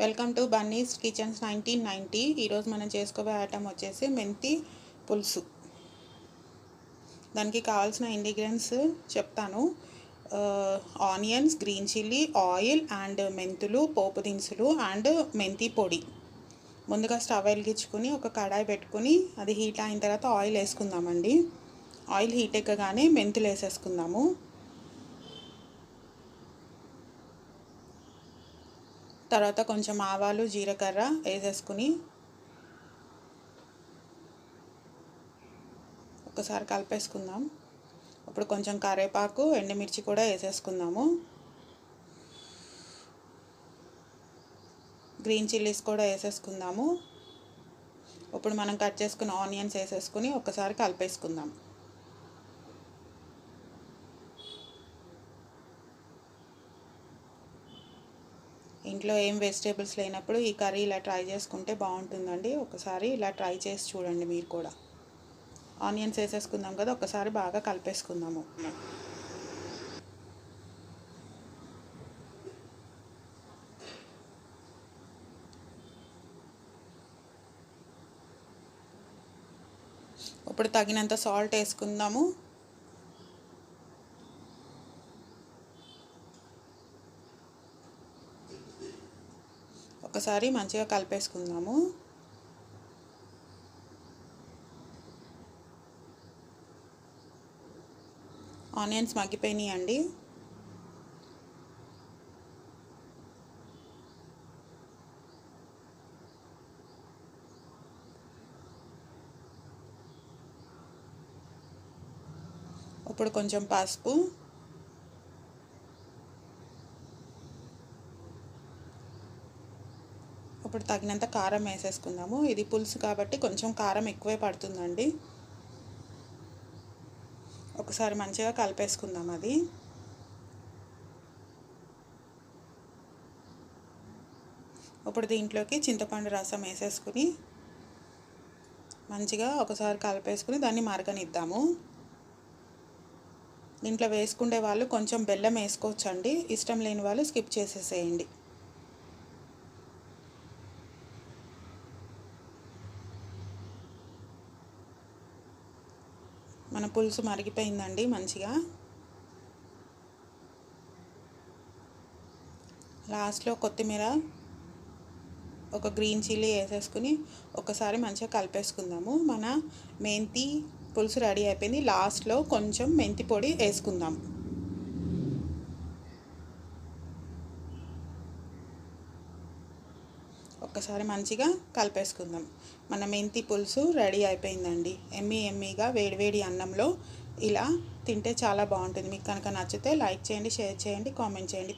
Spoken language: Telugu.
Welcome to Bunny's kitchens nineteen ninety ఈరోజు మనం చేసుకోబోయే ఐటమ్ వచ్చేసి మెంతి పులుసు. దానికి కావాల్సిన ఇంగ్రీడియంట్స్ చెప్తాను. Onions green chilli oil and మెంతులు పోపు దినుసులు అండ్ మెంతి పొడి. ముందుగా స్టవ్ వెలిగించుకుని ఒక కడాయి పెట్టుకుని అది హీట్ అయిన తర్వాత ఆయిల్ వేసుకుందామండి. ఆయిల్ హీట్ ఎక్కగానే మెంతులు వేసేసుకుందాము. తర్వాత కొంచెం ఆవాలు జీలకర్ర వేసేసుకుని ఒకసారి కలిపేసుకుందాం. ఇప్పుడు కొంచెం కరివేపాకు ఎండుమిర్చి కూడా వేసేసుకుందాము. గ్రీన్ చిల్లీస్ కూడా వేసేసుకుందాము. ఇప్పుడు మనం కట్ చేసుకున్న ఆనియన్స్ వేసేసుకుని ఒకసారి కలిపేసుకుందాం. ఇంట్లో ఏం వెజిటేబుల్స్ లేనప్పుడు ఈ కర్రీ ఇలా ట్రై చేసుకుంటే బాగుంటుందండి. ఒకసారి ఇలా ట్రై చేసి చూడండి మీరు కూడా. ఆనియన్స్ వేసేసుకుందాం కదా ఒకసారి బాగా కలిపేసుకుందాము. ఇప్పుడు తగినంత సాల్ట్ వేసుకుందాము. ఒకసారి మంచిగా కలిపేసుకుందాము. ఆనియన్స్ మగ్గిపోయినాయి అండి ఇప్పుడు కొంచెం పసుపు. ఇప్పుడు తగినంత కారం వేసేసుకుందాము. ఇది పులుసు కాబట్టి కొంచెం కారం ఎక్కువే పడుతుందండి. ఒకసారి మంచిగా కలిపేసుకుందాం అది. ఇప్పుడు దీంట్లోకి చింతపండు రసం వేసేసుకుని మంచిగా ఒకసారి కలిపేసుకుని దాన్ని మరగనిద్దాము. దీంట్లో వేసుకునే వాళ్ళు కొంచెం బెల్లం వేసుకోవచ్చండి. ఇష్టం లేని వాళ్ళు స్కిప్ చేసేసేయండి. మన పులుసు మరిగిపోయిందండి మంచిగా. లాస్ట్లో కొత్తిమీర ఒక గ్రీన్ చిల్లీ వేసేసుకుని ఒకసారి మంచిగా కలిపేసుకుందాము. మన మెంతి పులుసు రెడీ అయిపోయింది. లాస్ట్లో కొంచెం మెంతి పొడి వేసుకుందాం. ఒక్కసారి మంచిగా కలిపేసుకుందాం. మన మెంతి పులుసు రెడీ అయిపోయిందండి. ఎమ్మి ఎమ్మిగా వేడివేడి అన్నంలో ఇలా తింటే చాలా బాగుంటుంది. మీకు కనుక నచ్చితే లైక్ చేయండి షేర్ చేయండి కామెంట్ చేయండి.